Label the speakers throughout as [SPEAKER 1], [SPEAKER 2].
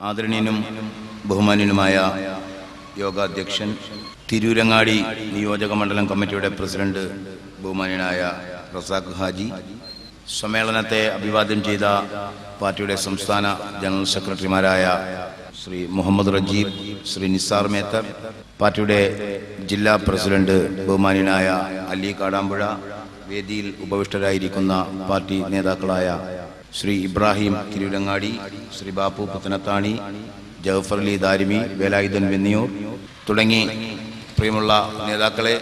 [SPEAKER 1] ആദരണീയനും ബഹുമാനീയനുമായ യോഗാധ്യക്ഷൻ തിരൂരങ്ങാടി നിയോജക മണ്ഡലം കമ്മിറ്റിയുടെ പ്രസിഡന്റ് ബഹുമാനീയനായ റസാഖ് ഹാജി സമ്മേളനത്തെ അഭിവാദ്യം ചെയ്ത പാർട്ടിയുടെ സംസ്ഥാന ജനറൽ സെക്രട്ടറിമാരായ ശ്രീ മുഹമ്മദ് റജീബ് ശ്രീ നിസാർ മേത്തർ പാർട്ടിയുടെ ജില്ലാ പ്രസിഡന്റ് ബഹുമാനീയനായ അലി കാടാമ്പുഴ വേദിയിൽ ഉപവിഷ്ടരായിരിക്കുന്ന പാർട്ടി നേതാക്കളായ ശ്രീ ഇബ്രാഹിം തിരുവിലങ്ങാടി ശ്രീ ബാപ്പു പുത്തനത്താണി ജഫർ അലി ദാരിമി വേലായുധൻ വെന്നിയൂർ തുടങ്ങി പ്രിയമുള്ള നേതാക്കളെ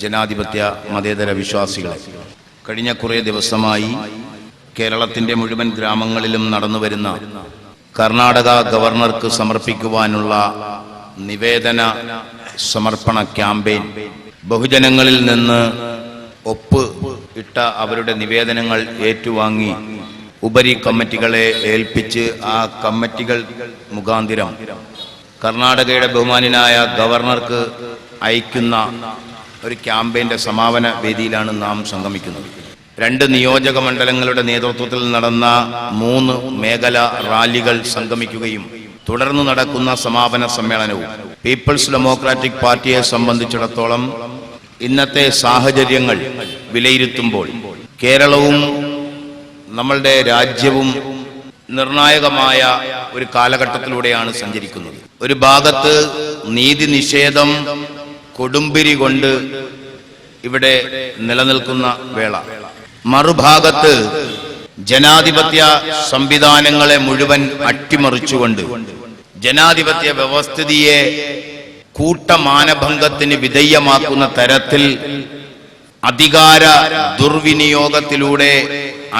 [SPEAKER 1] ജനാധിപത്യ മതേതര വിശ്വാസികളെ. കഴിഞ്ഞ കുറേ ദിവസമായി കേരളത്തിന്റെ മുഴുവൻ ഗ്രാമങ്ങളിലും നടന്നു വരുന്ന കർണാടക ഗവർണർക്ക് സമർപ്പിക്കുവാനുള്ള നിവേദന സമർപ്പണ ക്യാമ്പയിൻ ബഹുജനങ്ങളിൽ നിന്ന് ഒപ്പ് ഇട്ട അവരുടെ നിവേദനങ്ങൾ ഏറ്റുവാങ്ങി ഉപരി കമ്മിറ്റികളെ ഏൽപ്പിച്ച് ആ കമ്മിറ്റികൾ മുഖാന്തിരം കർണാടകയുടെ ബഹുമാനായ ഗവർണർക്ക് അയക്കുന്ന ഒരു ക്യാമ്പയിന്റെ സമാപന വേദിയിലാണ് നാം സംഗമിക്കുന്നത്. രണ്ട് നിയോജക മണ്ഡലങ്ങളുടെ നേതൃത്വത്തിൽ നടന്ന മൂന്ന് മേഖല റാലികൾ സംഗമിക്കുകയും തുടർന്ന് നടക്കുന്ന സമാപന സമ്മേളനവും പീപ്പിൾസ് ഡെമോക്രാറ്റിക് പാർട്ടിയെ സംബന്ധിച്ചിടത്തോളം ഇന്നത്തെ സാഹചര്യങ്ങൾ വിലയിരുത്തുമ്പോൾ കേരളവും നമ്മളുടെ രാജ്യവും നിർണായകമായ ഒരു കാലഘട്ടത്തിലൂടെയാണ് സഞ്ചരിക്കുന്നത്. ഒരു ഭാഗത്ത് നീതി നിഷേധം കൊടുമ്പിരി കൊണ്ട് ഇവിടെ നിലനിൽക്കുന്ന വേള. മറുഭാഗത്ത് ജനാധിപത്യ സംവിധാനങ്ങളെ മുഴുവൻ അട്ടിമറിച്ചുകൊണ്ട് ജനാധിപത്യ വ്യവസ്ഥിതിയെ കൂട്ടമാനഭംഗത്തിന് വിധേയമാക്കുന്ന തരത്തിൽ അധികാര ദുർവിനിയോഗത്തിലൂടെ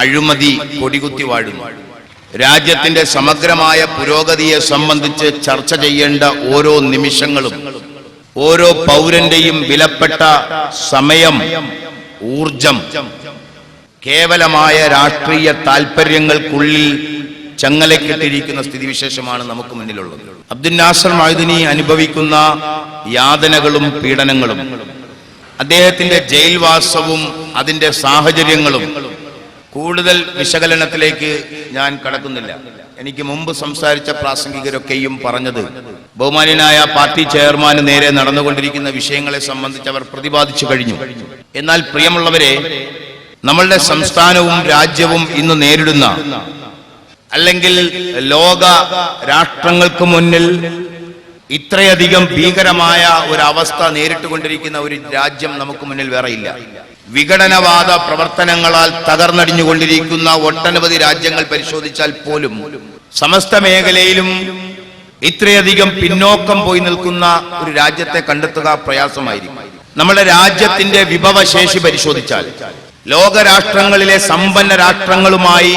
[SPEAKER 1] അഴിമതി കൊടികുത്തി വാഴുന്നു. രാജ്യത്തിന്റെ സമഗ്രമായ പുരോഗതിയെ സംബന്ധിച്ച് ചർച്ച ചെയ്യേണ്ട ഓരോ നിമിഷങ്ങളും ഓരോ പൗരന്റെയും വിലപ്പെട്ട സമയം ഊർജം കേവലമായ രാഷ്ട്രീയ താൽപര്യങ്ങൾക്കുള്ളിൽ ചങ്ങലക്കിട്ടിരിക്കുന്ന സ്ഥിതിവിശേഷമാണ് നമുക്ക് മുന്നിലുള്ളത്. അബ്ദുൽ നാസർ മൈദിനി അനുഭവിക്കുന്ന യാതനകളും പീഡനങ്ങളും അദ്ദേഹത്തിന്റെ ജയിൽവാസവും അതിന്റെ സാഹചര്യങ്ങളും കൂടുതൽ വിശകലനത്തിലേക്ക് ഞാൻ കടക്കുന്നില്ല. എനിക്ക് മുമ്പ് സംസാരിച്ച പ്രാസംഗികരൊക്കെയും പറഞ്ഞത് ബഹുമാന്യനായ പാർട്ടി ചെയർമാന് നേരെ നടന്നുകൊണ്ടിരിക്കുന്ന വിഷയങ്ങളെ സംബന്ധിച്ച് അവർ പ്രതിപാദിച്ചു കഴിഞ്ഞു. എന്നാൽ പ്രിയമുള്ളവരെ നമ്മളുടെ സംസ്ഥാനവും രാജ്യവും ഇന്ന് നേരിടുന്ന അല്ലെങ്കിൽ ലോക രാഷ്ട്രങ്ങൾക്ക് മുന്നിൽ ഇത്രയധികം ഭീകരമായ ഒരു അവസ്ഥ നേരിട്ടുകൊണ്ടിരിക്കുന്ന ഒരു രാജ്യം നമുക്ക് മുന്നിൽ വേറെയില്ല വിഘടനവാദ പ്രവർത്തനങ്ങളാൽ തകർന്നടിഞ്ഞുകൊണ്ടിരിക്കുന്ന ഒട്ടനവധി രാജ്യങ്ങൾ പരിശോധിച്ചാൽ പോലും സമസ്ത മേഖലയിലും ഇത്രയധികം പിന്നോക്കം പോയി നിൽക്കുന്ന ഒരു രാജ്യത്തെ കണ്ടെത്തുക പ്രയാസമായിരിക്കും. നമ്മുടെ രാജ്യത്തിന്റെ വിഭവശേഷി പരിശോധിച്ചാൽ ലോകരാഷ്ട്രങ്ങളിലെ സമ്പന്ന രാഷ്ട്രങ്ങളുമായി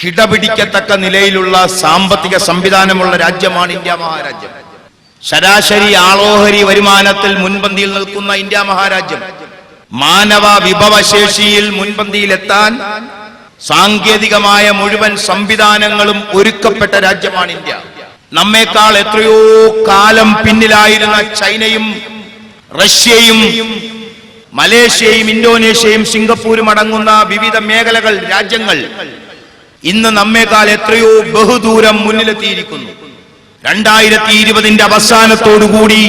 [SPEAKER 1] കിടപിടിക്കത്തക്ക നിലയിലുള്ള സാമ്പത്തിക സംവിധാനമുള്ള രാജ്യമാണ് ഇന്ത്യ മഹാരാജ്യം. ശരാശരി ആളോഹരി വരുമാനത്തിൽ മുൻപന്തിയിൽ നിൽക്കുന്ന ഇന്ത്യ മഹാരാജ്യം മാനവ വിഭവശേഷിയിൽ മുൻപന്തിയിലെത്താൻ സാങ്കേതികമായ മുഴുവൻ സംവിധാനങ്ങളും ഒരുക്കപ്പെട്ട രാജ്യമാണ് ഇന്ത്യ. നമ്മേക്കാൾ എത്രയോ കാലം പിന്നിലായിരുന്ന ചൈനയും റഷ്യയും മലേഷ്യയും ഇന്തോനേഷ്യയും സിംഗപ്പൂരും അടങ്ങുന്ന വിവിധ മേഖലകൾ രാജ്യങ്ങൾ ഇന്ന് നമ്മേക്കാൾ എത്രയോ ബഹുദൂരം മുന്നിലെത്തിയിരിക്കുന്നു. രണ്ടായിരത്തി ഇരുപതിന്റെ അവസാനത്തോടുകൂടി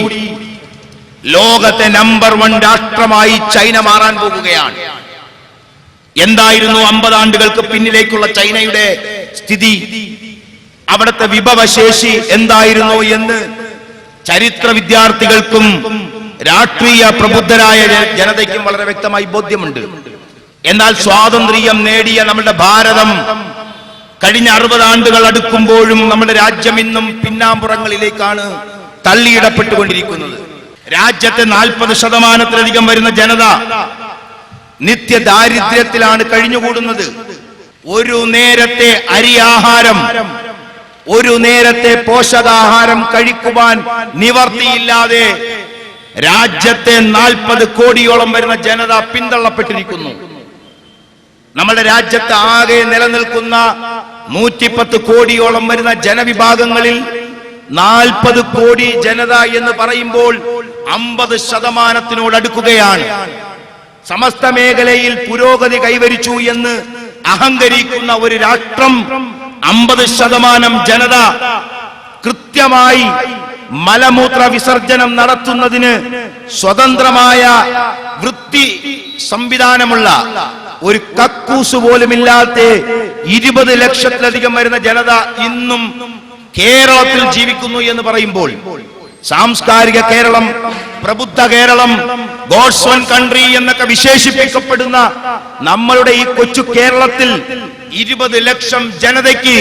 [SPEAKER 1] ലോകത്തെ നമ്പർ വൺ രാഷ്ട്രമായി ചൈന മാറാൻ പോകുകയാണ്. എന്തായിരുന്നു അമ്പതാണ്ടുകൾക്ക് പിന്നിലേക്കുള്ള ചൈനയുടെ സ്ഥിതി? അവിടുത്തെ വിഭവശേഷി എന്തായിരുന്നു എന്ന് ചരിത്ര വിദ്യാർത്ഥികൾക്കും രാഷ്ട്രീയ പ്രബുദ്ധരായ ജനതയ്ക്കും വളരെ വ്യക്തമായി ബോധ്യമുണ്ട്. എന്നാൽ സ്വാതന്ത്ര്യം നേടിയ നമ്മുടെ ഭാരതം കഴിഞ്ഞ അറുപത് ആണ്ടുകൾ അടുക്കുമ്പോഴും നമ്മുടെ രാജ്യം ഇന്നും പിന്നാമ്പുറങ്ങളിലേക്കാണ് തള്ളിയിടപ്പെട്ടുകൊണ്ടിരിക്കുന്നത്. രാജ്യത്തെ നാൽപ്പത് ശതമാനത്തിലധികം വരുന്ന ജനത നിത്യ ദാരിദ്ര്യത്തിലാണ് കഴിഞ്ഞുകൂടുന്നത്. ഒരു നേരത്തെ അരിയാഹാരം ഒരു നേരത്തെ പോഷകാഹാരം കഴിക്കുവാൻ നിവർത്തിയില്ലാതെ രാജ്യത്തെ നാൽപ്പത് കോടിയോളം വരുന്ന ജനത പിന്തള്ളപ്പെട്ടിരിക്കുന്നു. നമ്മുടെ രാജ്യത്ത് ആകെ നിലനിൽക്കുന്ന നൂറ്റിപ്പത്ത് കോടിയോളം വരുന്ന ജനവിഭാഗങ്ങളിൽ നാൽപ്പത് കോടി ജനത എന്ന് പറയുമ്പോൾ അമ്പത് ശതമാനത്തിനോട് അടുക്കുകയാണ്. സമസ്ത മേഖലയിൽ പുരോഗതി കൈവരിച്ചു എന്ന് അഹങ്കരിക്കുന്ന ഒരു രാഷ്ട്രം അമ്പത് ശതമാനം ജനത കൃത്യമായി മലമൂത്ര വിസർജനം നടത്തുന്നതിന് സ്വതന്ത്രമായ വൃത്തി സംവിധാനമുള്ള ഒരു കക്കൂസ് പോലുമില്ലാത്ത ഇരുപത് ലക്ഷത്തിലധികം വരുന്ന ജനത ഇന്നും കേരളത്തിൽ ജീവിക്കുന്നു എന്ന് പറയുമ്പോൾ സാംസ്കാരിക കേരളം പ്രബുദ്ധ കേരളം ഗോഡ്സ് വൺ കൺട്രി എന്നൊക്കെ വിശേഷിപ്പിക്കപ്പെടുന്ന നമ്മളുടെ ഈ കൊച്ചു കേരളത്തിൽ ഇരുപത് ലക്ഷം ജനതയ്ക്ക്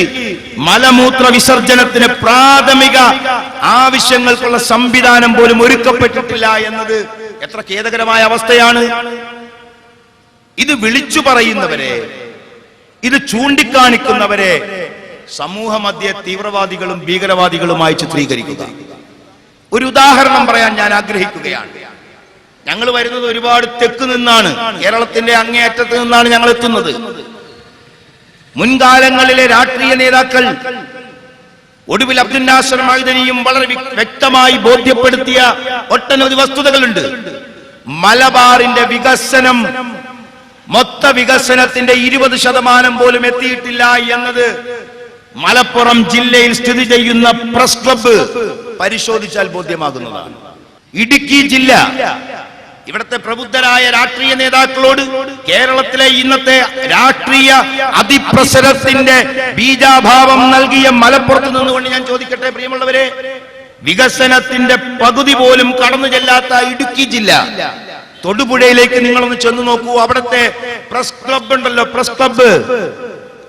[SPEAKER 1] മലമൂത്ര വിസർജനത്തിന് പ്രാഥമിക ആവശ്യങ്ങൾക്കുള്ള സംവിധാനം പോലും ഒരുക്കപ്പെട്ടിട്ടില്ല എന്നത് എത്ര ഖേദകരമായ അവസ്ഥയാണ്. ഇത് വിളിച്ചു പറയുന്നവരെ ഇത് ചൂണ്ടിക്കാണിക്കുന്നവരെ സമൂഹ മധ്യ തീവ്രവാദികളും ഭീകരവാദികളുമായി ചിത്രീകരിക്കുക. ഒരു ഉദാഹരണം പറയാൻ ഞാൻ ആഗ്രഹിക്കുകയാണ്. ഞങ്ങൾ വരുന്നത് ഒരുപാട് തെക്ക് നിന്നാണ്. കേരളത്തിന്റെ അങ്ങേയറ്റത്ത് നിന്നാണ് ഞങ്ങൾ എത്തുന്നത്. മുൻകാലങ്ങളിലെ രാഷ്ട്രീയ നേതാക്കൾ ഒടുവിൽ അബ്ദുൽ നാസർ മൈതനിയും വളരെ വ്യക്തമായി ബോധ്യപ്പെടുത്തിയ ഒട്ടനവധി വസ്തുതകളുണ്ട്. മലബാറിന്റെ വികസനം മൊത്ത വികസനത്തിന്റെ ഇരുപത് ശതമാനം പോലും എത്തിയിട്ടില്ല എന്നത് മലപ്പുറം ജില്ലയിൽ സ്ഥിതി ചെയ്യുന്ന പ്രസ് ക്ലബ്ബ് പരിശോധിച്ചാൽ ബോധ്യമാകുന്നതാണ്. ഇടുക്കി ജില്ല ഇവിടത്തെ പ്രബുദ്ധരായ രാഷ്ട്രീയ നേതാക്കളോട് കേരളത്തിലെ ഇന്നത്തെ രാഷ്ട്രീയ അതിപ്രസരത്തിന്റെ ബീജാഭാവം നൽകിയ മലപ്പുറത്ത് നിന്നുകൊണ്ട് ഞാൻ ചോദിക്കട്ടെ പ്രിയമുള്ളവരെ? വികസനത്തിന്റെ പകുതി പോലും കടന്നു ചെല്ലാത്ത ഇടുക്കി ജില്ല തൊടുപുഴയിലേക്ക് നിങ്ങളൊന്ന് ചെന്ന് നോക്കൂ. അവിടത്തെ പ്രസ് ക്ലബ് ഉണ്ടല്ലോ പ്രസ് ക്ലബ്ബ്.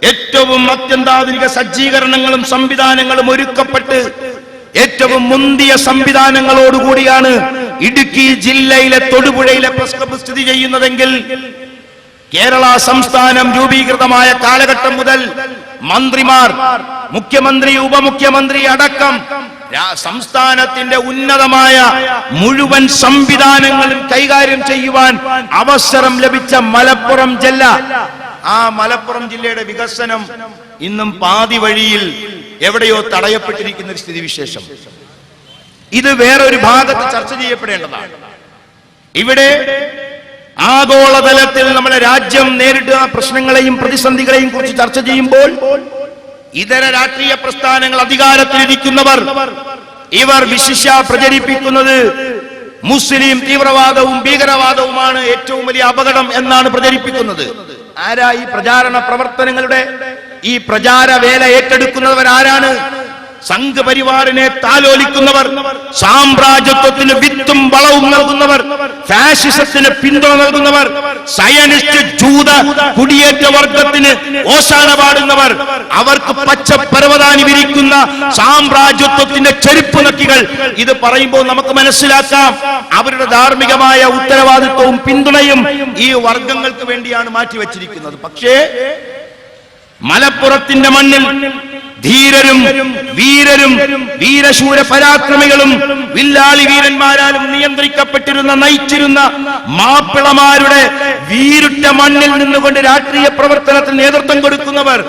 [SPEAKER 1] ഏറ്റവും അത്യന്താധുനിക സജ്ജീകരണങ്ങളും സംവിധാനങ്ങളും ഒരുക്കപ്പെട്ട് ഏറ്റവും മുന്തിയ സംവിധാനങ്ങളോടുകൂടിയാണ് ഇടുക്കി ജില്ലയിലെ തൊടുപുഴയിലെ പ്രസ് ക്ലബ്ബ് സ്ഥിതി ചെയ്യുന്നതെങ്കിൽ കേരള സംസ്ഥാനം രൂപീകൃതമായ കാലഘട്ടം മുതൽ മന്ത്രിമാർ മുഖ്യമന്ത്രി ഉപമുഖ്യമന്ത്രി അടക്കം സംസ്ഥാനത്തിന്റെ ഉന്നതമായ മുഴുവൻ സംവിധാനങ്ങളും കൈകാര്യം ചെയ്യുവാൻ അവസരം ലഭിച്ച മലപ്പുറം ജില്ല ആ മലപ്പുറം ജില്ലയുടെ വികസനം ഇന്നും പാതി വഴിയിൽ എവിടെയോ തടയപ്പെട്ടിരിക്കുന്ന ഒരു സ്ഥിതിവിശേഷം. ഇത് വേറൊരു ഭാഗത്ത് ചർച്ച ചെയ്യപ്പെടേണ്ടതാണ്. ഇവിടെ ആഗോളതലത്തിൽ നമ്മുടെ രാജ്യം നേരിടുന്ന പ്രശ്നങ്ങളെയും പ്രതിസന്ധികളെയും കുറിച്ച് ചർച്ച ചെയ്യുമ്പോൾ ഇതര രാഷ്ട്രീയ പ്രസ്ഥാനങ്ങൾ അധികാരത്തിലിരിക്കുന്നവർ ഇവർ വിശിഷ പ്രചരിപ്പിക്കുന്നത് മുസ്ലിം തീവ്രവാദവും ഭീകരവാദവുമാണ് ഏറ്റവും വലിയ അപകടം എന്നാണ് പ്രചരിപ്പിക്കുന്നത്. ആരാ ഈ പ്രചാരണ പ്രവർത്തനങ്ങളുടെ ഈ പ്രചാര വേല ആരാണ് സംഘപരിവാറിനെ താലോലിക്കുന്നവർ സാമ്രാജ്യത്വത്തിന് വിത്തും വളവും നൽകുന്നവർ ഫാഷിസത്തിന് പിന്തുണ നൽകുന്നവർ സയനിസ്റ്റ് ജൂത കുടിയേറ്റ വർഗത്തിന് ഓശാന പാടുന്നവർ അവർക്ക് പച്ച പരവതാനി വിരിക്കുന്ന സാമ്രാജ്യത്വത്തിന്റെ ചെരുപ്പ് നക്കികൾ. ഇത് പറയുമ്പോൾ നമുക്ക് മനസ്സിലാക്കാം അവരുടെ ധാർമ്മികമായ ഉത്തരവാദിത്വവും പിന്തുണയും ഈ വർഗങ്ങൾക്ക് വേണ്ടിയാണ് മാറ്റിവെച്ചിരിക്കുന്നത്. പക്ഷേ മലപ്പുറത്തിന്റെ മണ്ണിൽ ധീരരും വീരരും വീരശൂര പരാക്രമികളും വില്ലാളി വീരന്മാരാലും നിയന്ത്രിക്കപ്പെട്ടിരുന്ന നയിച്ചിരുന്ന മാപ്പിളമാരുടെ വീരുറ്റ മണ്ണിൽ നിന്നുകൊണ്ട് രാഷ്ട്രീയ പ്രവർത്തനത്തിന് നേതൃത്വം കൊടുക്കുന്നവർ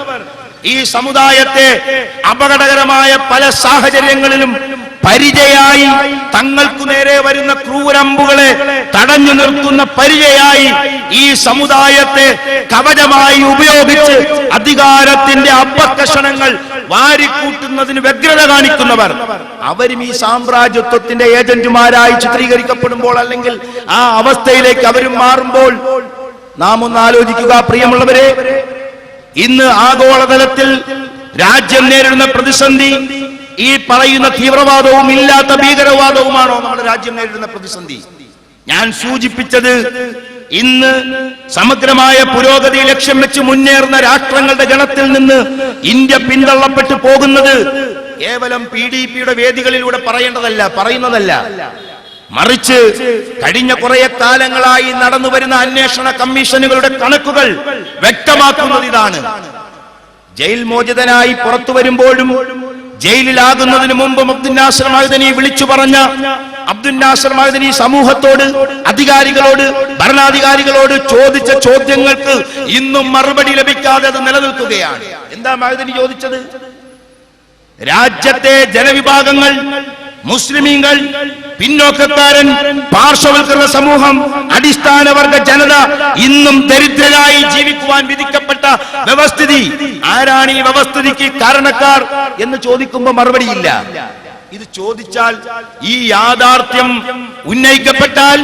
[SPEAKER 1] ഈ സമുദായത്തെ അപകടകരമായ പല സാഹചര്യങ്ങളിലും പരിചയായി തങ്ങൾക്കു നേരെ വരുന്ന ക്രൂരമ്പുകളെ തടഞ്ഞു നിർത്തുന്ന പരിചയായി ഈ സമുദായത്തെ കവചമായി ഉപയോഗിച്ച് അധികാരത്തിന്റെ അപ്പക്കഷണങ്ങൾ വാരിക്കൂട്ടുന്നതിന് വ്യഗ്രത കാണിക്കുന്നവർ. അവരും ഈ സാമ്രാജ്യത്വത്തിന്റെ ഏജന്റുമാരായി ചിത്രീകരിക്കപ്പെടുമ്പോൾ അല്ലെങ്കിൽ ആ അവസ്ഥയിലേക്ക് അവരും മാറുമ്പോൾ നാം ഒന്ന് ആലോചിക്കുക പ്രിയമുള്ളവരെ ഇന്ന് ആഗോളതലത്തിൽ രാജ്യം നേരിടുന്ന പ്രതിസന്ധി ഈ പറയുന്ന തീവ്രവാദവും ഇല്ലാത്ത ഭീകരവാദവുമാണോ നമ്മുടെ രാജ്യം നേരിടുന്ന പ്രതിസന്ധി? ഞാൻ സൂചിപ്പിച്ചത് ഇന്ന് സമഗ്രമായ പുരോഗതി ലക്ഷ്യം വെച്ച് മുന്നേറുന്ന രാഷ്ട്രങ്ങളുടെ ഗണത്തിൽ നിന്ന് ഇന്ത്യ പിന്തള്ളപ്പെട്ടു പോകുന്നത് കേവലം പി ഡി പിയുടെ വേദികളിലൂടെ പറയേണ്ടതല്ല പറയുന്നതല്ല. മറിച്ച് കഴിഞ്ഞ കുറെ കാലങ്ങളായി നടന്നു വരുന്ന അന്വേഷണ കമ്മീഷനുകളുടെ കണക്കുകൾ വ്യക്തമാക്കുന്നത് ഇതാണ്. ജയിൽ മോചിതനായി പുറത്തു വരുമ്പോഴും ജയിലിലാകുന്നതിന് മുമ്പ് മഹദനി വിളിച്ചു പറഞ്ഞ അബ്ദുൽ നാസർ മഹദനി സമൂഹത്തോട് അധികാരികളോട് ഭരണാധികാരികളോട് ചോദിച്ച ചോദ്യങ്ങൾക്ക് ഇന്നും മറുപടി ലഭിക്കാതെ അത് നിലനിൽക്കുകയാണ്. എന്താ മഹദിനി ചോദിച്ചത്? രാജ്യത്തെ ജനവിഭാഗങ്ങൾ മുസ്ലിമീങ്ങൾ പിന്നോക്കക്കാരൻ പാർശ്വവൽക്കരണ സമൂഹം അടിസ്ഥാന വർഗ ജനത ഇന്നും ദരിദ്രരായി ജീവിക്കുവാൻ വിധിക്കപ്പെട്ട വ്യവസ്ഥിതി. ആരാണ് ഈ വ്യവസ്ഥിതിക്ക് കാരണക്കാർ എന്ന് ചോദിക്കുമ്പോൾ മറുപടിയില്ല. ഇത് ചോദിച്ചാൽ ഈ യാഥാർത്ഥ്യം ഉന്നയിക്കപ്പെട്ടാൽ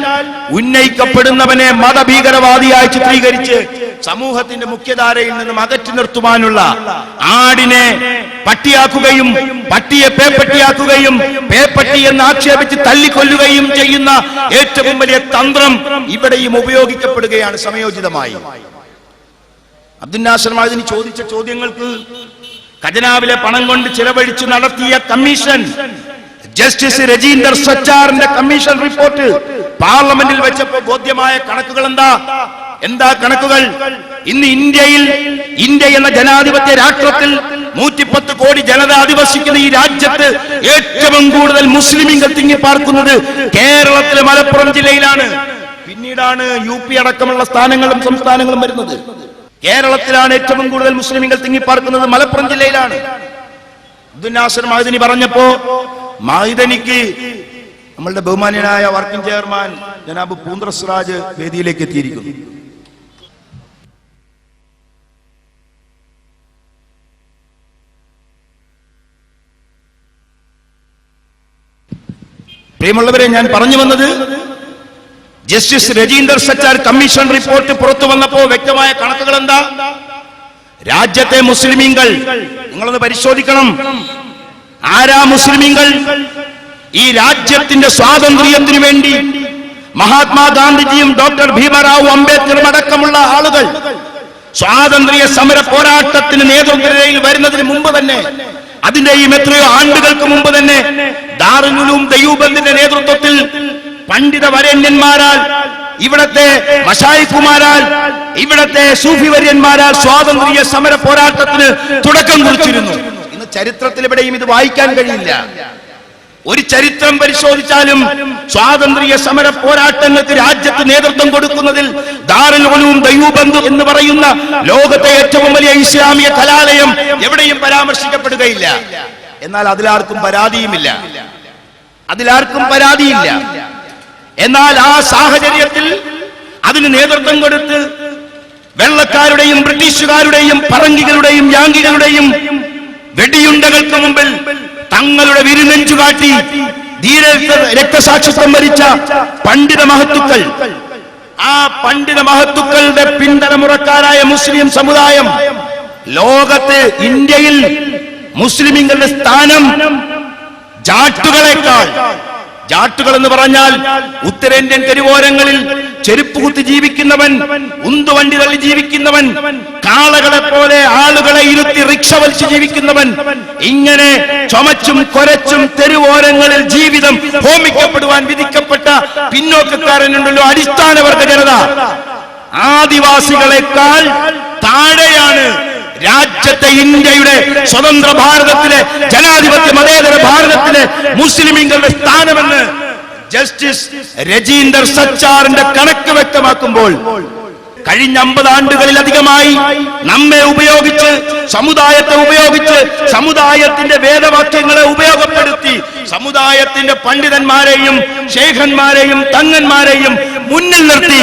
[SPEAKER 1] ഉന്നയിക്കപ്പെടുന്നവനെ മതഭീകരവാദിയായി ചിത്രീകരിച്ച് സമൂഹത്തിന്റെ മുഖ്യധാരയിൽ നിന്നും അകറ്റി നിർത്തുവാനുള്ള ആടിനെ പട്ടിയാക്കുകയും പട്ടിയെ പേപ്പട്ടിയാക്കുകയും പേപ്പട്ടി എന്ന് ആക്ഷേപിച്ച് തല്ലിക്കൊല്ലുകയും ചെയ്യുന്ന ഏറ്റവും വലിയ തന്ത്രം ഇവിടെയും ഉപയോഗിക്കപ്പെടുകയാണ് സമയോചിതമായി. അബ്ദുൽ നാസർ ചോദിച്ച ചോദ്യങ്ങൾക്ക് ഖജനാവിലെ പണം കൊണ്ട് ചിലവഴിച്ച് നടത്തിയ കമ്മീഷൻ ജസ്റ്റിസ് രജീന്ദർ സച്ചാറിന്റെ കമ്മീഷൻ റിപ്പോർട്ട് പാർലമെന്റിൽ വെച്ചപ്പോ ബോധ്യമായ കണക്കുകൾ എന്താ? എന്താ കണക്കുകൾ? ഇന്ന് ഇന്ത്യയിൽ ഇന്ത്യ എന്ന ജനാധിപത്യ രാഷ്ട്രത്തിൽ നൂറ്റിപ്പത്ത് കോടി ജനത അധിവസിക്കുന്ന ഈ രാജ്യത്ത് ഏറ്റവും കൂടുതൽ മുസ്ലിമീങ്ങൾ തിങ്ങിപ്പാർക്കുന്നത് കേരളത്തിലെ മലപ്പുറം ജില്ലയിലാണ്. പിന്നീടാണ് യു പി അടക്കമുള്ള സ്ഥാനങ്ങളും സംസ്ഥാനങ്ങളും വരുന്നത്. കേരളത്തിലാണ് ഏറ്റവും കൂടുതൽ മുസ്ലിമുകൾ തിങ്ങിപ്പാർക്കുന്നത് മലപ്പുറം ജില്ലയിലാണ്. അബ്ദുൽ നാസർ മാഹിദനി പറഞ്ഞപ്പോ മാഹിദനിക്ക് നമ്മളുടെ ബഹുമാന്യനായ വർക്കിംഗ് ചെയർമാൻ ജനാബ് പൂന്ദ്ര വേദിയിലേക്ക് എത്തിയിരിക്കുന്നു. പ്രിയമുള്ളവരെ ഞാൻ പറഞ്ഞു വന്നത് justice Rajinder Sachar commission report പുറത്തു വന്നപ്പോ വ്യക്തമായ കണക്കുകൾ എന്താ രാജ്യത്തെ മുസ്ലിമീങ്ങൾ നിങ്ങളൊന്ന് പരിശോധിക്കണം. ആരാ മുസ്ലിമീങ്ങൾ? ഈ രാജ്യത്തിന്റെ സ്വാതന്ത്ര്യത്തിനു വേണ്ടി മഹാത്മാഗാന്ധിജിയും ഡോക്ടർ ഭീമറാവു അംബേദ്കറും അടക്കമുള്ള ആളുകൾ സ്വാതന്ത്ര്യ സമര പോരാട്ടത്തിന് നേതൃനിരയിൽ വരുന്നതിന് മുമ്പ് തന്നെ അതിന്റെയും എത്രയോ ആണ്ടുകൾക്ക് മുമ്പ് തന്നെ ദാറുലും ദയൂബന്ദിന്റെ നേതൃത്വത്തിൽ പണ്ഡിത വരേണ്യന്മാരാൽ ഇവിടത്തെ മഷായിക്കുമാരാൽ ഇവിടത്തെ സൂഫി വര്യന്മാരാൽ സ്വാതന്ത്ര്യ സമര പോരാട്ടത്തിന് തുടക്കം കുറിച്ചിരുന്നു. ഇന്ന് ചരിത്രത്തിൽ ഇവിടെയും ഇത് വായിക്കാൻ കഴിയില്ല. ഒരു ചരിത്രം പരിശോധിച്ചാലും സ്വാതന്ത്ര്യ സമര പോരാട്ടങ്ങൾക്ക് രാജ്യത്ത് നേതൃത്വം കൊടുക്കുന്നതിൽ ദാറുൽ ദൈവബന്ധു എന്ന് പറയുന്ന ലോകത്തെ ഏറ്റവും വലിയ ഇസ്ലാമിക കലാലയം എവിടെയും പരാമർശിക്കപ്പെടുകയില്ല. എന്നാൽ അതിലാർക്കും പരാതിയുമില്ല. അതിലാർക്കും പരാതിയില്ല. എന്നാൽ ആ സാഹചര്യത്തിൽ അതിന് നേതൃത്വം കൊടുത്ത് വെള്ളക്കാരുടെയും ബ്രിട്ടീഷുകാരുടെയും പറങ്കികളുടെയും യാങ്കികളുടെയും വെടിയുണ്ടകൾക്ക് മുമ്പിൽ തങ്ങളുടെ വിരുനെഞ്ചു കാട്ടി ധീര രക്തസാക്ഷിത്വം വരിച്ച പണ്ഡിത മഹത്തുക്കൾ. ആ പണ്ഡിത മഹത്തുക്കളുടെ പിന്തലമുറക്കാരായ മുസ്ലിം സമുദായം ലോകത്ത് ഇന്ത്യയിൽ മുസ്ലിമീങ്ങളുടെ സ്ഥാനം ജാട്ടുകളെക്കാൾ ജാട്ടുകൾ എന്ന് പറഞ്ഞാൽ ഉത്തരേന്ത്യൻ തെരുവോരങ്ങളിൽ ചെരുപ്പ് കുത്തി ജീവിക്കുന്നവൻ ഉന്തുവണ്ടി തള്ളി ജീവിക്കുന്നവൻ കാളകളെ പോലെ ആളുകളെ ഇരുത്തി റിക്ഷ വലിച്ച് ജീവിക്കുന്നവൻ ഇങ്ങനെ ചുമച്ചും കൊരച്ചും തെരുവോരങ്ങളിൽ ജീവിതം ഹോമിക്കപ്പെടുവാൻ വിധിക്കപ്പെട്ട പിന്നോക്കക്കാരനുണ്ടല്ലോ അടിസ്ഥാനവർഗ ജനത. ആദിവാസികളെക്കാൾ താഴെയാണ് രാജ്യത്തെ ഇന്ത്യയുടെ സ്വതന്ത്ര ഭാരതത്തിലെ ജനാധിപത്യ മതേതര ഭാരതത്തിലെ മുസ്ലിമീങ്ങളുടെ സ്ഥാനമെന്ന് ജസ്റ്റിസ് രജീന്ദർ സച്ചാറിന്റെ കണക്ക് വ്യക്തമാക്കുമ്പോൾ കഴിഞ്ഞ അമ്പത് ആണ്ടുകളിലധികമായി നമ്മെ ഉപയോഗിച്ച് സമുദായത്തെ ഉപയോഗിച്ച് സമുദായത്തിന്റെ വേദവാക്യങ്ങളെ ഉപയോഗപ്പെടുത്തി സമുദായത്തിന്റെ പണ്ഡിതന്മാരെയും ശേഖന്മാരെയും തങ്ങന്മാരെയും മുന്നിൽ നിർത്തി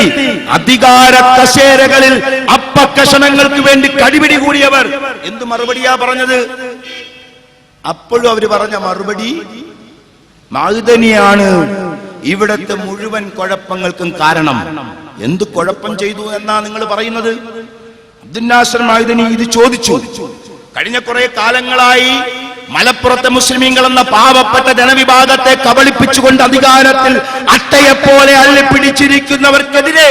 [SPEAKER 1] അധികാര കശേരകളിൽ അപ്പക്കഷണങ്ങൾക്ക് വേണ്ടി കടിപിടി കൂടിയവർ. എന്ത് മറുപടിയാ പറഞ്ഞത്? അപ്പോഴും അവർ പറഞ്ഞ മറുപടി മാഴുതനിയാണ് ഇവിടത്തെ മുഴുവൻ കുഴപ്പങ്ങൾക്കും കാരണം. എന്ത് കുഴപ്പം ചെയ്തു എന്നാ നിങ്ങൾ പറയുന്നത്? അബ്ദുന്നാസർ ഇത് ചോദിച്ചു. കഴിഞ്ഞ കുറെ കാലങ്ങളായി മലപ്പുറത്തെ മുസ്ലിമീങ്ങൾ എന്ന പാവപ്പെട്ട ജനവിഭാഗത്തെ കബളിപ്പിച്ചുകൊണ്ട് അധികാരത്തിൽ അട്ടയെപ്പോലെ അള്ളിപ്പിടിച്ചിരിക്കുന്നവർക്കെതിരെ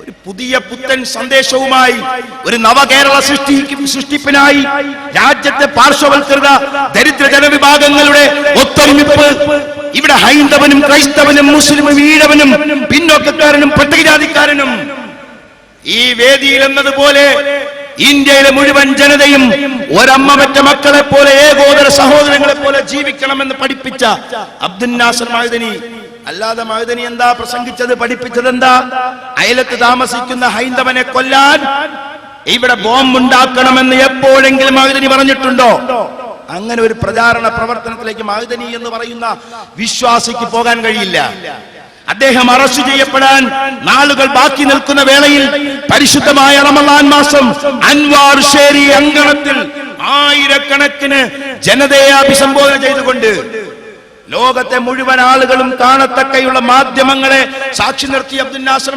[SPEAKER 1] ഒരു പുതിയ പുത്തൻ സന്ദേശവുമായി ഒരു നവകേരള സൃഷ്ടി സൃഷ്ടിപ്പിനായി രാജ്യത്തെ പാർശ്വവൽകൃത ദരിദ്ര ജനവിഭാഗങ്ങളുടെ ഒത്തൊരുമിപ്പ് ഇവിടെ ഹൈന്ദവനും ക്രൈസ്തവനും മുസ്ലിമും ഈഴവനും പിന്നോക്കക്കാരനും പട്ടികജാതിക്കാരനും ഈ വേദിയിൽ എന്നതുപോലെ ഇന്ത്യയിലെ മുഴുവൻ ജനതയും ഒരമ്മ മറ്റ മക്കളെ പോലെ ഏകോദര സഹോദരങ്ങളെ പോലെ ജീവിക്കണമെന്ന് പഠിപ്പിച്ച അബ്ദുൽ നാസർ മഹുദനി അല്ലാതെ മഹുദനി എന്താ? പ്രസംഗിച്ചത് പഠിപ്പിച്ചത് എന്താ? അയലത്ത് താമസിക്കുന്ന ഹൈന്ദവനെ കൊല്ലാൻ ഇവിടെ ബോംബുണ്ടാക്കണമെന്ന് എപ്പോഴെങ്കിലും മഹുദനി പറഞ്ഞിട്ടുണ്ടോ? അങ്ങനെ ഒരു പ്രചാരണ പ്രവർത്തനത്തിലേക്ക് മഹുദനി എന്ന് പറയുന്ന വിശ്വാസിക്ക് പോകാൻ കഴിയില്ല. അദ്ദേഹം അറസ്റ്റ് ചെയ്യപ്പെടാൻ നാളുകൾ ബാക്കി നിൽക്കുന്ന വേളയിൽ പരിശുദ്ധമായ റമദാൻ മാസം അൻവാർ ഷേരി അങ്കണത്തിൽ ആയിരക്കണക്കിന് ജനതയെ അഭിസംബോധന ചെയ്തുകൊണ്ട് ലോകത്തെ മുഴുവൻ ആളുകളും കാണത്തക്കയുള്ള മാധ്യമങ്ങളെ സാക്ഷി നിർത്തി അബ്ദുൽ നാസർ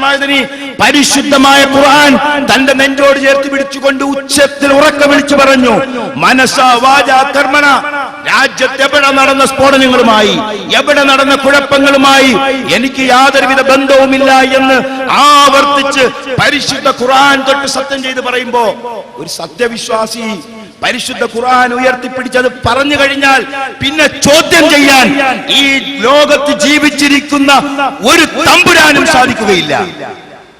[SPEAKER 1] പരിശുദ്ധമായ ഖുർആൻ തന്റെ നെഞ്ചോട് ചേർത്ത് പിടിച്ചുകൊണ്ട് ഉച്ചത്തിൽ ഉറക്ക വിളിച്ചു പറഞ്ഞു. മനസ്സ വാച കർമ്മണ. രാജ്യത്ത് എവിടെ നടന്ന സ്ഫോടനങ്ങളുമായി എവിടെ നടന്ന കുഴപ്പങ്ങളുമായി എനിക്ക് യാതൊരുവിധ ബന്ധവുമില്ല എന്ന് ആവർത്തിച്ച് പരിശുദ്ധ ഖുർആൻ തൊട്ട് സത്യം ചെയ്ത് പറയുമ്പോ ഒരു സത്യവിശ്വാസി പരിശുദ്ധ ഖുർആൻ ഉയർത്തിപ്പിടിച്ചത് പറഞ്ഞു കഴിഞ്ഞാൽ പിന്നെ ചോദ്യം ചെയ്യാൻ ഈ ലോകത്ത് ജീവിച്ചിരിക്കുന്ന ഒരു തമ്പുരാനും സാധിക്കുകയില്ല.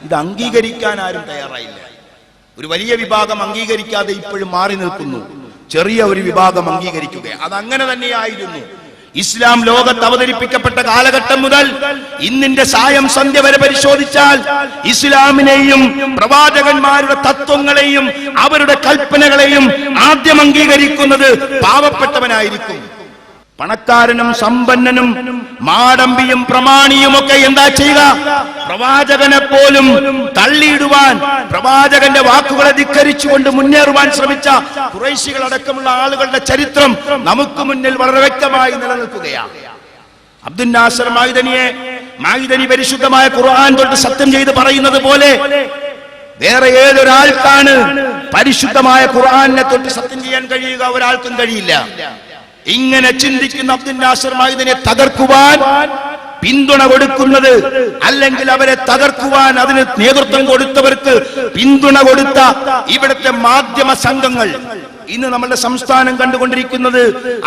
[SPEAKER 1] ഇത് അംഗീകരിക്കാൻ ആരും തയ്യാറായില്ല. ഒരു വലിയ വിഭാഗം അംഗീകരിക്കാതെ ഇപ്പോഴും മാറി നിൽക്കുന്നു. ചെറിയ ഒരു വിഭാഗം അംഗീകരിക്കുക അത് അങ്ങനെ തന്നെയായിരുന്നു. ഇസ്ലാം ലോകത്ത് അവതരിപ്പിക്കപ്പെട്ട കാലഘട്ടം മുതൽ ഇന്നിന്റെ സായം സന്ധ്യ വരെ പരിശോധിച്ചാൽ ഇസ്ലാമിനെയും പ്രവാചകന്മാരുടെ തത്വങ്ങളെയും അവരുടെ കൽപ്പനകളെയും ആദ്യം അംഗീകരിക്കുന്നത് പാവപ്പെട്ടവനായിരിക്കും. പണക്കാരനും സമ്പന്നനും മാടമ്പിയും പ്രമാണിയും ഒക്കെ എന്താ ചെയ്യുക പ്രവാചകനെ പോലും തള്ളിയിടുവാൻ പ്രവാചകന്റെ വാക്കുകളെ ധിക്കരിച്ചുകൊണ്ട് മുന്നേറുവാൻ ശ്രമിച്ച കുറേശികൾ അടക്കമുള്ള ആളുകളുടെ ചരിത്രം നമുക്ക് മുന്നിൽ വളരെ വ്യക്തമായി നിലനിൽക്കുകയാണ്. അബ്ദുൽ നാസർ മായുദനിയെ മായുദനി പരിശുദ്ധമായ ഖുർആൻ തൊട്ട് സത്യം ചെയ്ത് പറയുന്നത് പോലെ വേറെ ഏതൊരാൾക്കാണ് പരിശുദ്ധമായ ഖുർആാനിനെ തൊട്ട് സത്യം ചെയ്യാൻ കഴിയുക? ഒരാൾക്കും കഴിയില്ല. ഇങ്ങനെ ചിന്തിക്കുന്ന അബ്ദുൽ നാസർ മായുദനെ തകർക്കുവാൻ പിന്തുണ കൊടുക്കുന്നത് അല്ലെങ്കിൽ അവരെ തകർക്കുവാൻ അതിന് നേതൃത്വം കൊടുത്തവർക്ക് പിന്തുണ കൊടുത്ത ഇവിടുത്തെ മാധ്യമ സംഘങ്ങൾ. ഇന്ന് നമ്മളുടെ സംസ്ഥാനം കണ്ടുകൊണ്ടിരിക്കുന്നത്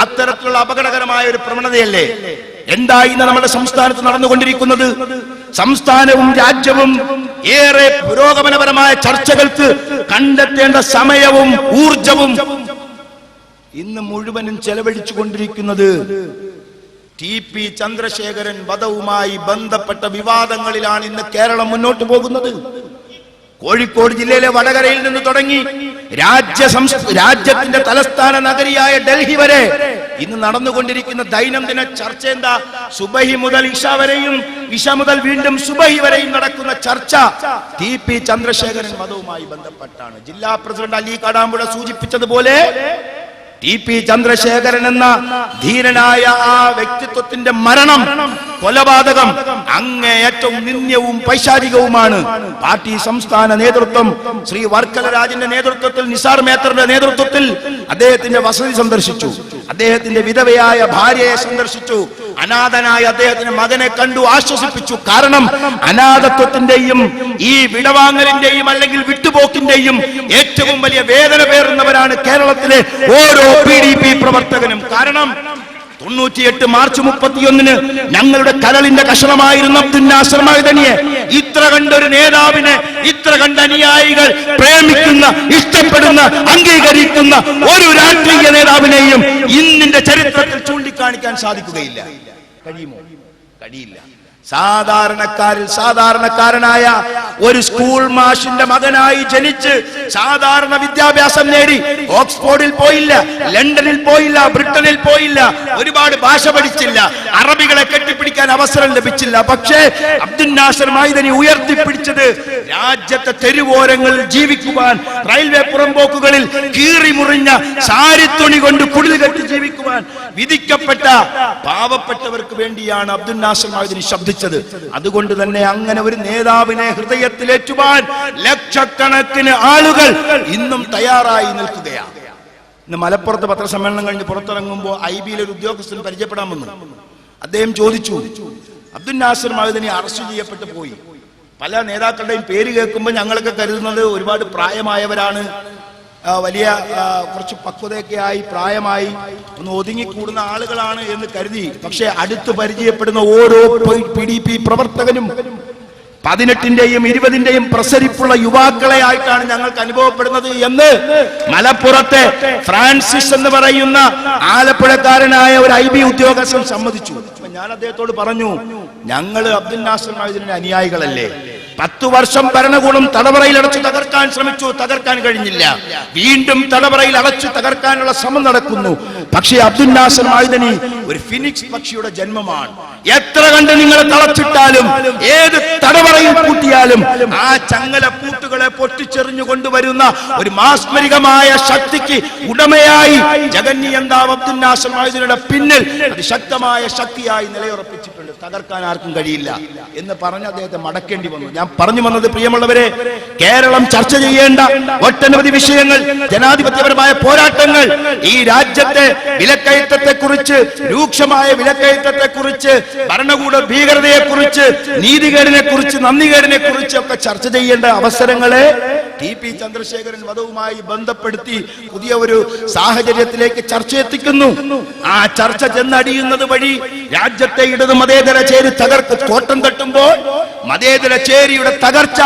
[SPEAKER 1] അത്തരത്തിലുള്ള അപകടകരമായ ഒരു പ്രവണതയല്ലേ? എന്താ ഇന്ന് നമ്മുടെ സംസ്ഥാനത്ത് നടന്നുകൊണ്ടിരിക്കുന്നത്? സംസ്ഥാനവും രാജ്യവും ഏറെ പുരോഗമനപരമായ ചർച്ചകൾക്ക് കണ്ടെത്തേണ്ട സമയവും ഊർജവും ഇന്ന് മുഴുവനും ചെലവഴിച്ചു കൊണ്ടിരിക്കുന്നത് ടി പി ചന്ദ്രശേഖരൻ വധവുമായി ബന്ധപ്പെട്ട വിവാദങ്ങളിലാണ് ഇന്ന് കേരളം മുന്നോട്ട് പോകുന്നത്. കോഴിക്കോട് ജില്ലയിലെ വടകരയിൽ നിന്ന് തുടങ്ങി രാജ്യ രാജ്യത്തിന്റെ തലസ്ഥാന നഗരിയായ ഡൽഹി വരെ ഇന്ന് നടന്നുകൊണ്ടിരിക്കുന്ന ദൈനംദിന ചർച്ച എന്താ സുബഹി മുതൽ ഇഷ വരെയും ഇഷ മുതൽ വീണ്ടും സുബഹി വരെയും നടക്കുന്ന ചർച്ച ടി പി ചന്ദ്രശേഖരൻ വധവുമായി ബന്ധപ്പെട്ടാണ്. ജില്ലാ പ്രസിഡന്റ് അലി കടാമ്പുഴ സൂചിപ്പിച്ചതുപോലെ ടി പി ചന്ദ്രശേഖരൻ എന്ന ധീരനായ ആ വ്യക്തിത്വത്തിന്റെ മരണം കൊലപാതകം അങ്ങേയറ്റവും നിന്ദ്യവും പൈശാചികവുമാണ്. പാർട്ടി സംസ്ഥാന നേതൃത്വം ശ്രീ വർക്കല രാജിന്റെ നേതൃത്വത്തിൽ നിസാർ മേത്തറിന്റെ നേതൃത്വത്തിൽ അദ്ദേഹത്തിന്റെ വസതി സന്ദർശിച്ചു. അദ്ദേഹത്തിന്റെ വിധവയായ ഭാര്യയെ സന്ദർശിച്ചു. അനാഥനായ അദ്ദേഹത്തിന്റെ മകനെ കണ്ടു ആശ്വസിപ്പിച്ചു. കാരണം അനാഥത്വത്തിന്റെയും ഈ വിടവാങ്ങലിന്റെയും അല്ലെങ്കിൽ വിട്ടുപോക്കിന്റെയും ഏറ്റവും വലിയ വേദന പേറുന്നവരാണ് കേരളത്തിലെ ഓരോ പി പ്രവർത്തകനും. കാരണം തൊണ്ണൂറ്റിയെട്ട് മാർച്ച് മുപ്പത്തിയൊന്നിന് ഞങ്ങളുടെ കരളിന്റെ കഷണമായിരുന്ന മൈദനിയെ ഇത്ര കണ്ടൊരു നേതാവിനെ ഇത്ര കണ്ട അനുയായികൾ പ്രേമിക്കുന്ന ഇഷ്ടപ്പെടുന്ന അംഗീകരിക്കുന്ന ഒരു രാഷ്ട്രീയ നേതാവിനെയും ഇന്നിന്റെ ചരിത്രത്തിൽ ചൂണ്ടിക്കാണിക്കാൻ സാധിക്കുകയില്ല. കഴിയുമോ? കഴിയില്ല. സാധാരണക്കാരിൽ സാധാരണക്കാരനായ ഒരു സ്കൂൾ മാഷിന്റെ മകനായി ജനിച്ച് സാധാരണ വിദ്യാഭ്യാസം നേടി. ഓക്സ്ഫോർഡിൽ പോയില്ല ലണ്ടനിൽ പോയില്ല ബ്രിട്ടനിൽ പോയില്ല ഒരുപാട് ഭാഷ പഠിച്ചില്ല. അറബികളെ കെട്ടിപ്പിടിക്കാൻ അവസരം ലഭിച്ചില്ല. പക്ഷേ അബ്ദുൽ നാസർ മൈദനി ഉയർത്തിപ്പിടിച്ചത് രാജ്യത്തെ തെരുവോരങ്ങളിൽ ജീവിക്കുവാൻ റെയിൽവേ പുറമ്പോക്കുകളിൽ കീറി മുറിഞ്ഞ സാരിത്തുണി കൊണ്ട് കുടിൽ കെട്ടി ജീവിക്കുവാൻ വിധിക്കപ്പെട്ട പാവപ്പെട്ടവർക്ക് വേണ്ടിയാണ് അബ്ദുൽ നാസർ മാതിരി ശബ്ദിച്ചത്. അതുകൊണ്ട് തന്നെ അങ്ങനെ ഒരു നേതാവിനെ ഹൃദയത്തിലേറ്റുവാൻ ലക്ഷക്കണക്കിന് ആളുകൾ ഇന്നും തയ്യാറായി നിൽക്കുകയാണ്. ഇന്ന് മലപ്പുറത്ത് പത്രസമ്മേളനം കഴിഞ്ഞ് പുറത്തിറങ്ങുമ്പോൾ ഐ ബിയിലെ ഒരു ഉദ്യോഗസ്ഥൻ പരിചയപ്പെടാമെന്ന് അദ്ദേഹം ചോദിച്ചു അബ്ദുൽ നാസർ മഹദിനെ അറസ്റ്റ് ചെയ്യപ്പെട്ടു പോയി. പല നേതാക്കളുടെയും പേര് കേൾക്കുമ്പോൾ ഞങ്ങളൊക്കെ കരുതുന്നത് ഒരുപാട് പ്രായമായവരാണ്. വലിയ കുറച്ച് പക്വതയൊക്കെ ആയി പ്രായമായി ഒന്ന് ഒതുങ്ങിക്കൂടുന്ന ആളുകളാണ് എന്ന് കരുതി. പക്ഷെ അടുത്ത് പരിചയപ്പെടുന്ന ഓരോ പി ഡി പി പ്രവർത്തകനും പതിനെട്ടിന്റെയും ഇരുപതിന്റെയും പ്രസരിപ്പുള്ള യുവാക്കളെ ആയിട്ടാണ് ഞങ്ങൾക്ക് അനുഭവപ്പെടുന്നത് എന്ന് മലപ്പുറത്തെ ഫ്രാൻസിസ് എന്ന് പറയുന്ന ആലപ്പുഴക്കാരനായ ഒരു ഐ ബി ഉദ്യോഗസ്ഥൻ സമ്മതിച്ചു. ഞാൻ അദ്ദേഹത്തോട് പറഞ്ഞു ഞങ്ങൾ അബ്ദുൽ നാസർ മൈദിന്റെ അനുയായികളല്ലേ? പത്തു വർഷം ഭരണകൂടം തടവറയിൽ അടച്ചു തകർക്കാൻ ശ്രമിച്ചു തകർക്കാൻ കഴിഞ്ഞില്ല. വീണ്ടും തടവറയിൽ അടച്ചു തകർക്കാനുള്ള ശ്രമം നടക്കുന്നു. പക്ഷേ അബ്ദുൽ നാസർ ആയുധനി ഒരു ഫിനിക്സ് പക്ഷിയുടെ ജന്മമാണ്. എത്ര കണ്ട് നിങ്ങളെ തളച്ചിട്ടാലും ഏത് തടവറയിൽ പൂട്ടിയാലും ആ ചങ്ങല പൂട്ടുകളെ പൊട്ടിച്ചെറിഞ്ഞു കൊണ്ടുവരുന്ന ഒരു മാസ്മരികമായ ശക്തിക്ക് ഉടമയായി ജഗന്യന്താവ് അബ്ദുൽ നാസർ മൈദിനുടെ പിന്നിൽ അതിശക്തമായ ശക്തിയായി നിലയുറപ്പിച്ചിട്ടുണ്ട്. തകർക്കാൻ ആർക്കും കഴിയില്ല എന്ന് പറഞ്ഞ് അദ്ദേഹത്തെ മടക്കേണ്ടി വന്നു. ഞാൻ പറഞ്ഞു വന്നത് പ്രിയമുള്ളവരെ കേരളം ചർച്ച ചെയ്യേണ്ട ഒട്ടനവധി വിഷയങ്ങൾ ജനാധിപത്യപരമായ പോരാട്ടങ്ങൾ ഈ രാജ്യത്തെ വിലക്കയറ്റത്തെ കുറിച്ച് രൂക്ഷമായ വിലക്കയറ്റത്തെ കുറിച്ച് ഭരണകൂട ഭീകരതയെ കുറിച്ച് നീതികേടിനെ കുറിച്ച് നന്ദികേടിനെ കുറിച്ച് ഒക്കെ ചർച്ച ചെയ്യേണ്ട അവസരങ്ങളെ ടി പി ചന്ദ്രശേഖരൻ വധവുമായി ബന്ധപ്പെടുത്തി പുതിയ ഒരു സാഹചര്യത്തിലേക്ക് ചർച്ച എത്തിക്കുന്നു ആ ചർച്ച ചെന്നടിയുന്നത് വഴി രാജ്യത്തെ ഇടത് മതേതര ചേരി തകർത്ത് കോട്ടം തട്ടുമ്പോൾ മതേതര ചേരിയുടെ തകർച്ച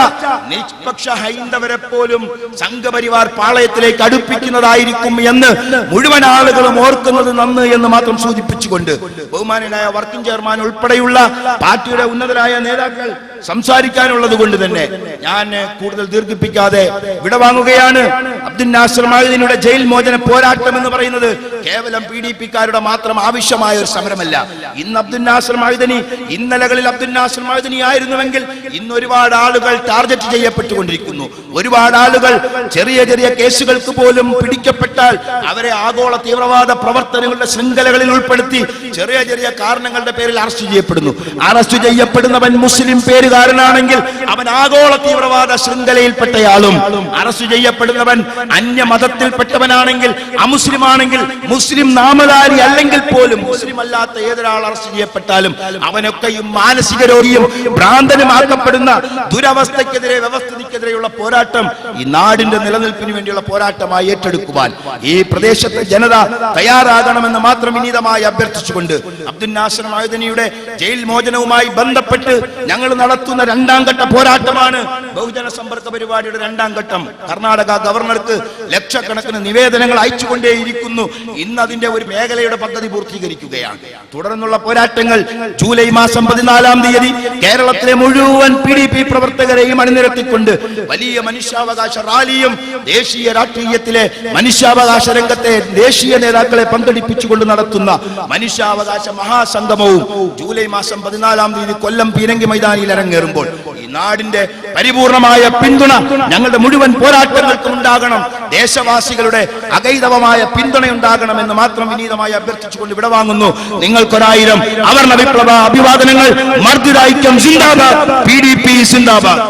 [SPEAKER 1] നിഷ്പക്ഷ ഹൈന്ദവരെ പോലും സംഘപരിവാർ പാളയത്തിലേക്ക് അടുപ്പിക്കുന്നതായിരിക്കും എന്ന് മുഴുവൻ ആളുകളും ഓർക്കുന്നത് നന്ന് എന്ന് മാത്രം സൂചിപ്പിച്ചുകൊണ്ട് ബഹുമാനായ വർക്കിംഗ് ചെയർമാൻ ഉൾപ്പെടെയുള്ള പാർട്ടിയുടെ ഉന്നതരായ നേതാക്കൾ സംസാരിക്കാനുള്ളത് കൊണ്ട് തന്നെ ഞാൻ കൂടുതൽ ദീർഘിപ്പിക്കാതെ വിടവാങ്ങുകയാണ് അബ്ദുൽ നാസർ മാഹിദിനുടെ ജയിൽ മോചന പോരാട്ടം എന്ന് പറയുന്നത് കേവലം പി ഡി പിക്കാരുടെ മാത്രം ആവശ്യമായ ഒരു സമരമല്ല. ഇന്ന് അബ്ദുൽ നാസർ മാഹിദനി ഇന്നലകളിൽ അബ്ദുൽ നാസർ മാഹിദനി ആയിരുന്നുവെങ്കിൽ ഇന്ന് ഒരുപാട് ആളുകൾ ടാർഗറ്റ് ചെയ്യപ്പെട്ടുകൊണ്ടിരിക്കുന്നു. ഒരുപാട് ആളുകൾ ചെറിയ ചെറിയ കേസുകൾക്ക് പോലും പിടിക്കപ്പെട്ടാൽ അവരെ ആഗോള തീവ്രവാദ പ്രവർത്തനങ്ങളുടെ ശൃംഖലകളിൽ ഉൾപ്പെടുത്തി ചെറിയ ചെറിയ കാരണങ്ങളുടെ പേരിൽ അറസ്റ്റ് ചെയ്യപ്പെടുന്നു. അറസ്റ്റ് ചെയ്യപ്പെടുന്നവൻ മുസ്ലിം പേരുകാരനാണെങ്കിൽ അവൻ ആഗോള തീവ്രവാദ ശൃംഖലയിൽപ്പെട്ടയാളും അറസ്റ്റ് ചെയ്യപ്പെടുന്നവൻ അന്യ മതത്തിൽപ്പെട്ടവനാണെങ്കിൽ അമുസ്ലിമാണെങ്കിൽ മുസ്ലിം നാമധാരി അല്ലെങ്കിൽ പോലും മുസ്ലിം അല്ലാത്ത ഏതൊരാൾ അറസ്റ്റ് ചെയ്യപ്പെട്ടാലും അവനൊക്കെയും മാനസിക രോഗിയും ഭ്രാന്തനുമാക്കപ്പെടുന്ന ദുരവസ്ഥയ്ക്കെതിരെ വ്യവസ്ഥിതിക്കെതിരെയുള്ള പോരാട്ടം ഈ നാടിന്റെ നിലനിൽപ്പിന് വേണ്ടിയുള്ള പോരാട്ടമായി ഏറ്റെടുക്കുവാൻ ഈ പ്രദേശത്തെ ജനത തയ്യാറാകണമെന്ന് മാത്രം വിനീതമായി അഭ്യർത്ഥിച്ചുകൊണ്ട് അബ്ദുൽ നാസർ മായുദനിയുടെ ജയിൽ മോചനവുമായി ബന്ധപ്പെട്ട് ഞങ്ങൾ നടത്തുന്ന രണ്ടാം ഘട്ട പോരാട്ടമാണ് ബഹുജന സമ്പർക്ക പരിപാടിയുടെ രണ്ടാം ഘട്ടം. കർണാടക ഗവർണർക്ക് ലക്ഷക്കണക്കിന് നിവേദനങ്ങൾ അയച്ചുകൊണ്ടേയിരിക്കുന്നു. ഇന്ന് അതിന്റെ ഒരു മേഖലയുടെ പദ്ധതി പൂർത്തീകരിക്കുകയാണ്. തുടർന്നുള്ള പോരാട്ടങ്ങൾ ജൂലൈ മാസം പതിനാലാം തീയതി കേരളത്തിലെ മുഴുവൻ പി ഡി പി പ്രവർത്തകരെയും അണിനിരത്തിക്കൊണ്ട് വലിയ മനുഷ്യാവകാശ റാലിയും ദേശീയ രാഷ്ട്രീയത്തിലെ മനുഷ്യാവകാശ രംഗത്തെ ദേശീയ നേതാക്കളെ പങ്കെടുപ്പിച്ചുകൊണ്ട് നടത്തുന്ന മനുഷ്യാവകാശ മഹാസംഗമവും ജൂലൈ മാസം പതിനാലാം തീയതി കൊല്ലം പീരങ്കി മൈതാനിയിൽ അരങ്ങേറുമ്പോൾ ഈ നാടിന്റെ പരിപൂർണമായ പിന്തുണ ഞങ്ങളുടെ മുഴുവൻ പോരാട്ടങ്ങൾക്കും ഉണ്ടാകണം. ദേശവാസികളുടെ അകൈതവമായ പിന്തുണയുണ്ടാകണമെന്ന് മാത്രം വിനീതമായി അഭ്യർത്ഥിച്ചുകൊണ്ട് വിടവാങ്ങുന്നു നിങ്ങൾക്കൊരായിരം അവർണ വിപ്ലവ അഭിവാദനങ്ങൾ മർദ്ദിതായിക്യം സിന്ദാബാദ് പി ഡി പി സിന്ദാബാദ്.